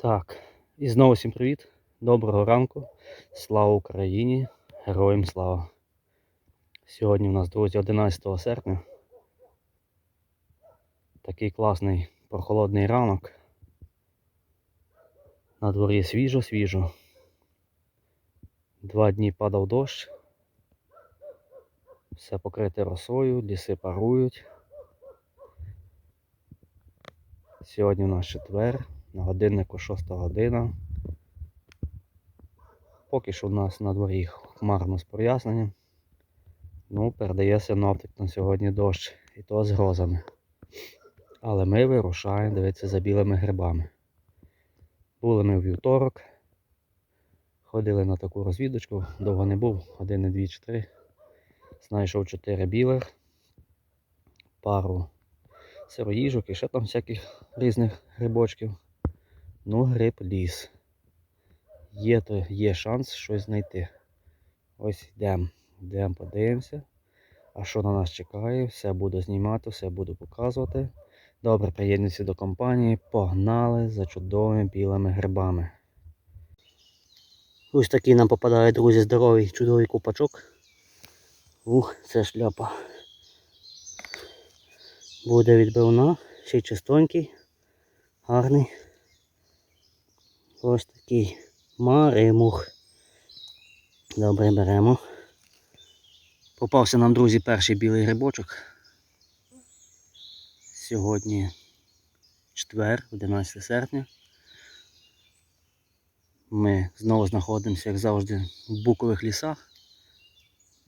Так, і знову всім привіт. Доброго ранку. Слава Україні! Героям слава! Сьогодні у нас, друзі, 11 серпня. Такий класний прохолодний ранок. На дворі свіжо-свіжо. Два дні падав дощ. Все покрите росою, ліси парують. Сьогодні у нас четвер, на годиннику 6 година. Поки що у нас на дворі хмарно з проясненням. Ну, передає синоптик на сьогодні дощ, і то з грозами. Але ми вирушаємо дивитися за білими грибами. Були ми в вівторок. Ходили на таку розвідочку, довго не був, години дві чи три. Знайшов чотири білих, пару сироїжок і ще там всяких різних грибочків. Ну, гриб ліс. Є, то є шанс щось знайти. Ось йдемо. Йдемо, подивимося. А що на нас чекає? Все буду знімати, все буду показувати. Добре, приєднуйся до компанії. Погнали за чудовими білими грибами. Ось такий нам попадає, друзі, здоровий, чудовий купачок. Ух, це шляпа. Буде відбивна, ще й чистонький, гарний. Ось такий маримух. Добре, беремо. Попався нам, друзі, перший білий грибочок. Сьогодні четвер, 11 серпня. Ми знову знаходимося, як завжди, в букових лісах.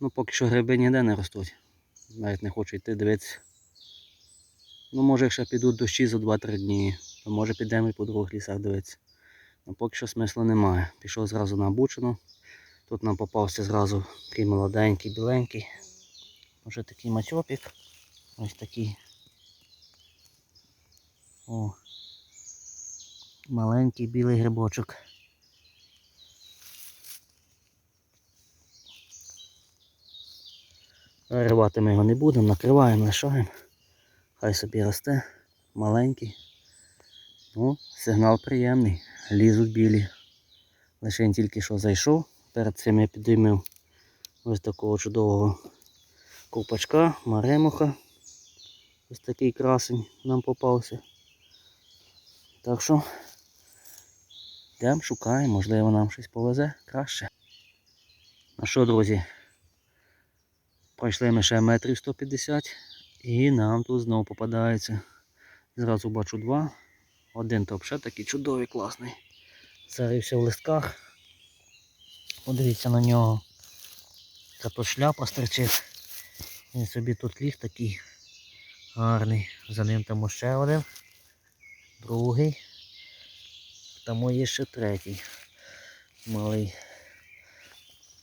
Ну, поки що гриби ніде не ростуть. Навіть не хочу йти дивитися. Ну, може, якщо підуть дощі за 2-3 дні, то може підемо і по других лісах дивитися. Ну, поки що смислу немає. Пішов зразу на Бучину. Тут нам попався зразу такий молоденький, біленький. Вже такий мачопік. Ось такий. О. Маленький білий грибочок. Ривати ми його не будемо, накриваємо, лишаємо. Хай собі росте. Маленький. Ну, сигнал приємний. Лізуть білі. Лише він тільки що зайшов. Перед цим я підіймив ось такого чудового ковпачка, маремуха. Ось такий красень нам попався. Так що йдемо, шукаємо, можливо нам щось повезе краще. Ну що, друзі? Пройшли ми ще метрів 150 і нам тут знову попадається. Зразу бачу два. Один то взагалі такий чудовий, класний. Зарився в листках. Подивіться на нього. Та тут шляпа стерчить. Він собі тут ліг такий гарний. За ним там ще один. Другий. Там є ще третій. Малий.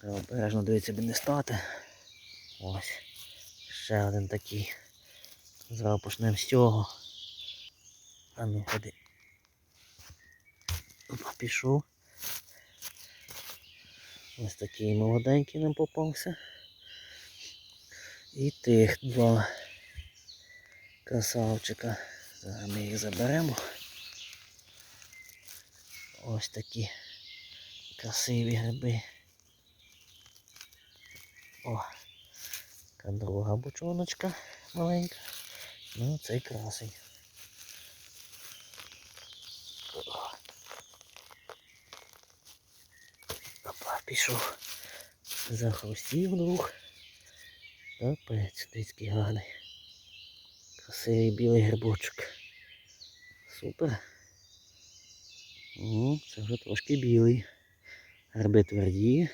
Треба обережно дивитися, би не стати. Ось. Ще один такий. Зараз почнемо з цього. А ну ходи. Пішов. Ось такий молоденький нам попався. І тих два красавчика. Зараз ми їх заберемо. Ось такі красиві гриби. О, така друга бочоночка маленька. Ну, цей красень. Опа, пішов. Захрустів двох. Капець, дитський гарний. Красивий білий грибочок. Супер. Ну, це вже трошки білий. Гриби тверді.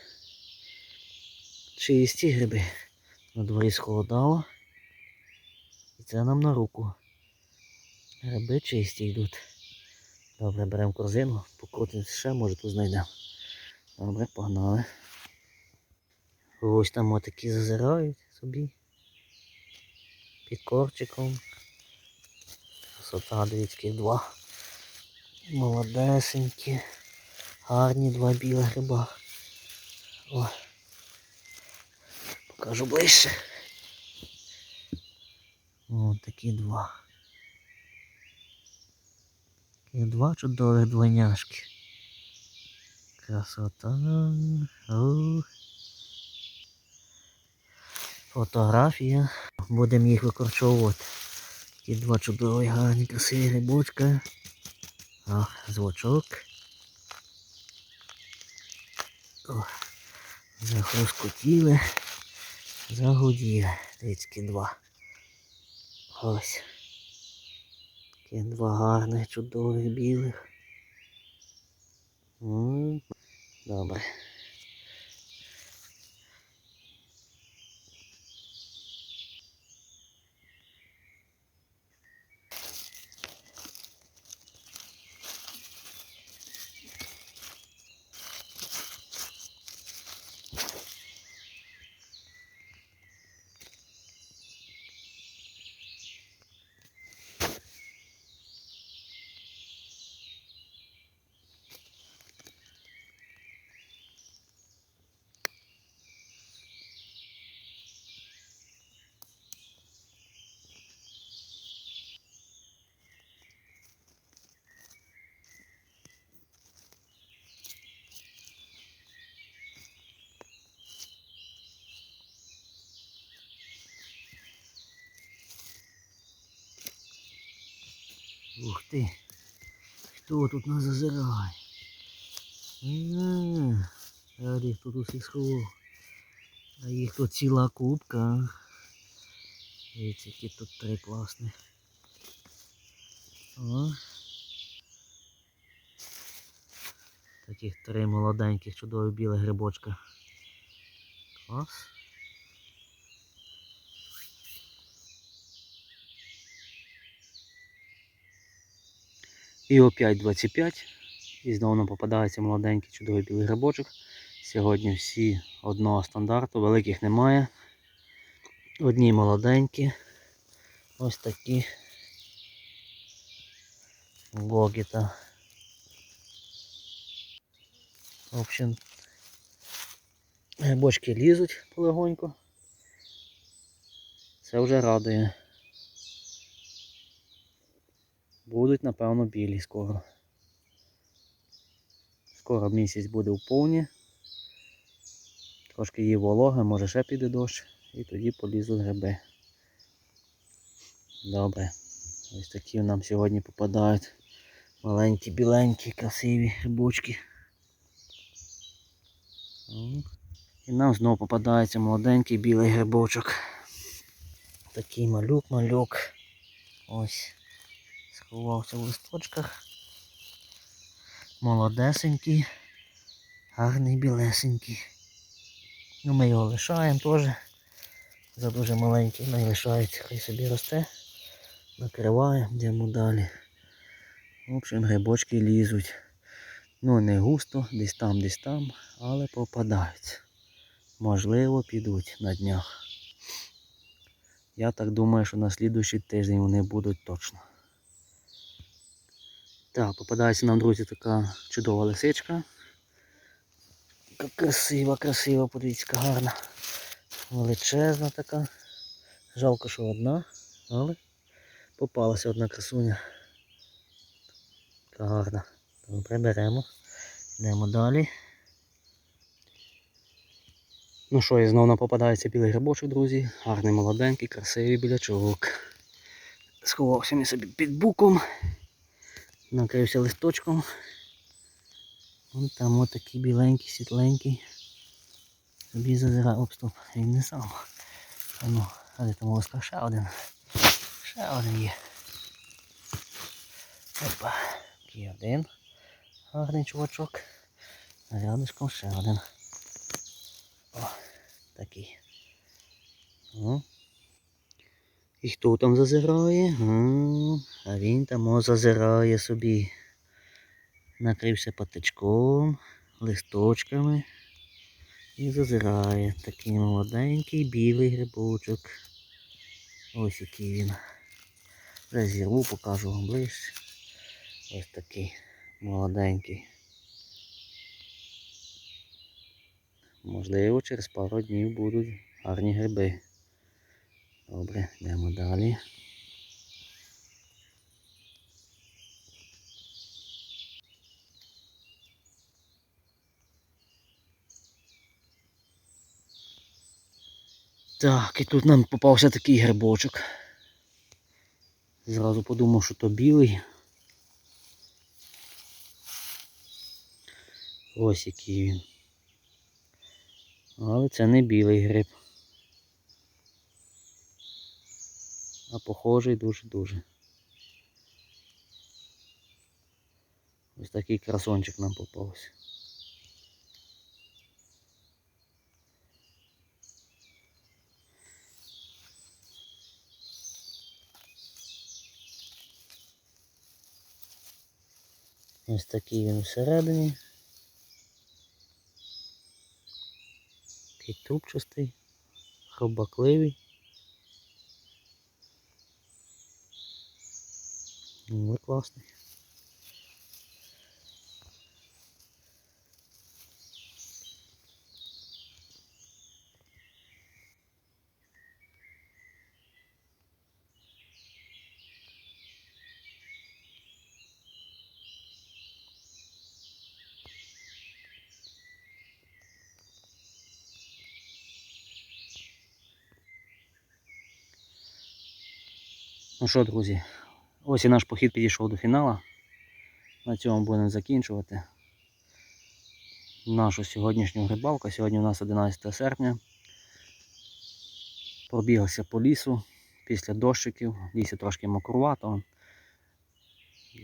Чисті гриби. На дворі схолодало. І це нам на руку. Гриби чисті йдуть. Добре, беремо корзину, покрутимо ще, може тут знайдемо. Добре, погнали. Ось там отакі зазирають собі. Під корчиком. Красота, дивіться, два. Молодесенькі. Гарні два білих гриба. О. Покажу ближче. О, такі два. І два чудових двойняшки. Красота. Ух. Фотографія. Будемо їх викорчовувати. Ті два чудові гарні красиві грибочка. А, звучок. О, захрускотіли. Загуділи. Трицькі два. Ось. Такі два гарних, чудових білих. М, Добре. Ух ти. Хто тут нас зазирає? Де тут всіх сховав? А їх тут ціла кубка. Дивіться, які тут три класні. О. Таких три молоденьких чудових білих грибочка. Клас. І опять 25. І знову нам попадається молоденький чудовий білий грибочок. Сьогодні всі одного стандарту, великих немає. Одні молоденькі. Ось такі. Гогіта. В общем, грибочки лізуть полегонько. Це вже радує. Будуть, напевно, білі скоро. Скоро місяць буде в повні. Трошки її волога, може ще піде дощ, і тоді полізуть гриби. Добре. Ось такі нам сьогодні попадають маленькі, біленькі, красиві грибочки. І нам знову попадається молоденький білий грибочок. Такий малюк-малюк. Ось. Сховався в листочках. Молодесенький, гарний білесенький. Ну ми його лишаємо теж. За дуже маленький не лишається, хай собі росте. Накриваємо, йдемо далі. В общем, грибочки лізуть. Ну не густо, десь там, десь там, але попадаються. Можливо, підуть на днях. Я так думаю, що на слідуючий тиждень вони будуть точно. Так, попадається нам, друзі, така чудова лисичка. Така красива, красива, подивіться, яка гарна. Величезна така. Жалко, що одна, але попалася одна красуня. Така гарна. Добре, беремо. Йдемо далі. Ну що, і знову нам попадається білий грибочок, друзі. Гарний молоденький, красивий білячок. Сховався він собі під буком. Накрився листочком. Вон там отакий біленький, світленький. Собі зазирає. Оп, стоп, він не сам. А ну, а де там оскар ще один. Ще один є. Опа, такий один. Гарний чувачок. А Рядышком ще один. О, такий. О. І хто там зазирає? А, він там зазирає собі. Накрився патичком, листочками і зазирає. Такий молоденький білий грибочок. Ось який він. Зірву, покажу вам ближче. Ось такий молоденький. Можливо, через пару днів будуть гарні гриби. Добре, йдемо далі. Так, і тут нам попався такий грибочок. Зразу подумав, що то білий. Ось який він. Але це не білий гриб. Похожий дуже-дуже. Ось такий красончик нам попався. Ось такий він всередині. Такий трубчастий, хробакливий. Ну, класний. Ну що, друзі, ось і наш похід підійшов до фіналу. На цьому будемо закінчувати нашу сьогоднішню рибалку. Сьогодні у нас 11 серпня. Пробігався по лісу після дощиків. Лісі трошки мокрувато.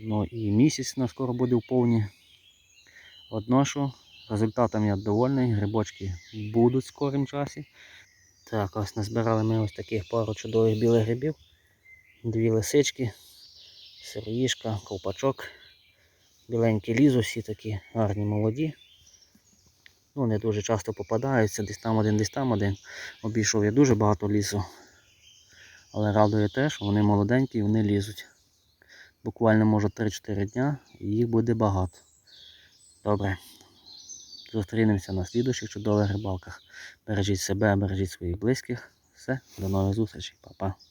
Ну і місяць на скоро буде в повні. Одношу. Результатом я довольний. Грибочки будуть в скорім часі. Так, ось назбирали ми ось таких пару чудових білих грибів. Дві лисички, сироїшка, ковпачок. Біленькі лізу, всі такі гарні молоді. Ну, не дуже часто попадаються, десь там один, десь там один. Обійшов я дуже багато лісу. Але радує те, що вони молоденькі і вони лізуть. Буквально може 3-4 дня і їх буде багато. Добре. Зустрінемося на слідуючих чудових рибалках. Бережіть себе, бережіть своїх близьких. Все, до нових зустрічей, Па-па.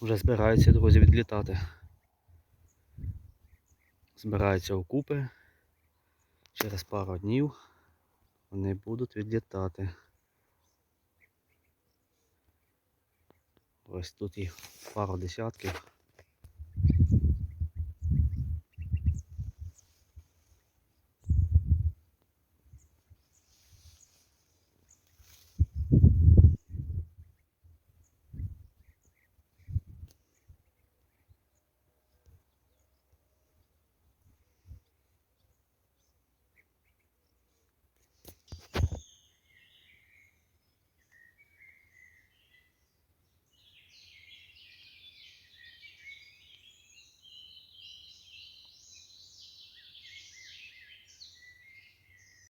Вже збираються, друзі, відлітати. Збираються окупи. Через пару днів вони будуть відлітати. Ось тут їх пару десятків.